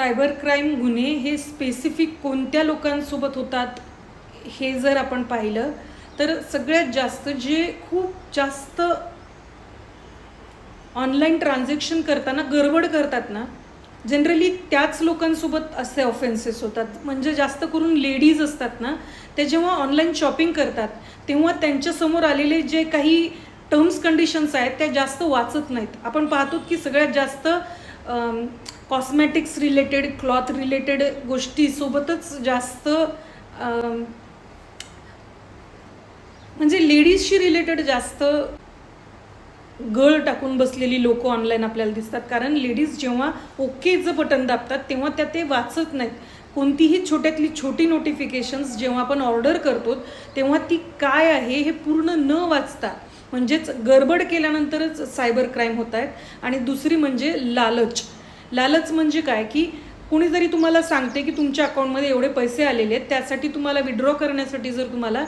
Cyber crime गुन्हे हे specific कोणत्या लोकांसोबत होतात हे जर आपण पाहिलं तर सगळ्यात जास्त जे खूप जास्त ऑनलाईन ट्रान्झॅक्शन करताना गडबड करतात ना जनरली त्याच लोकांसोबत असे ऑफेन्सेस होतात. म्हणजे जास्त करून लेडीज असतात ना ते जेव्हा ऑनलाईन शॉपिंग करतात तेव्हा त्यांच्यासमोर आलेले जे काही टर्म्स कंडिशन्स आहेत त्या जास्त वाचत नाहीत. आपण पाहतो की सगळ्यात जास्त कॉस्मॅटिक्स रिलेटेड क्लॉथ रिलेटेड गोष्टीसोबतच जास्त म्हणजे लेडीजशी रिलेटेड जास्त गळ टाकून बसलेली लोक ऑनलाईन आपल्याला दिसतात. कारण लेडीज जेव्हा ओकेचं बटन दाबतात तेव्हा त्या ते वाचत नाहीत. कोणतीही छोट्यातली छोटी नोटिफिकेशन्स जेव्हा आपण ऑर्डर करतो तेव्हा ती काय आहे हे पूर्ण न वाचता म्हणजेच गडबड केल्यानंतरच सायबर क्राईम होत आहेत. आणि दुसरी म्हणजे लालच. लालच म्हणजे काय? की कुणीतरी तुम्हाला सांगते की तुमच्या अकाउंटमध्ये एवढे पैसे आलेले आहेत त्यासाठी तुम्हाला विड्रॉ करण्यासाठी जर तुम्हाला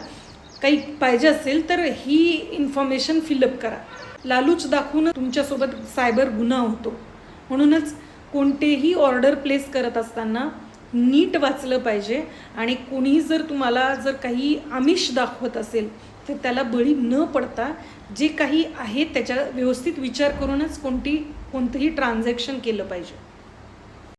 काही पाहिजे असेल तर ही इन्फॉर्मेशन फिलअप करा. लालूच दाखवून तुमच्यासोबत सायबर गुन्हा होतो. म्हणूनच कोणतेही ऑर्डर प्लेस करत असताना नीट वाचलं पाहिजे आणि कोणीही जर तुम्हाला जर काही आमिष दाखवत असेल तर त्याला बळी न पडता जे काही आहे त्याच्या व्यवस्थित विचार करूनच कोणती कोणतंही ट्रान्झॅक्शन केलं पाहिजे.